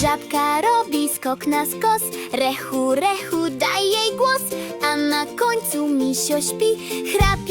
Żabka robi skok na skos. Rechu, rechu, daj jej głos. A na końcu misio śpi. Chrap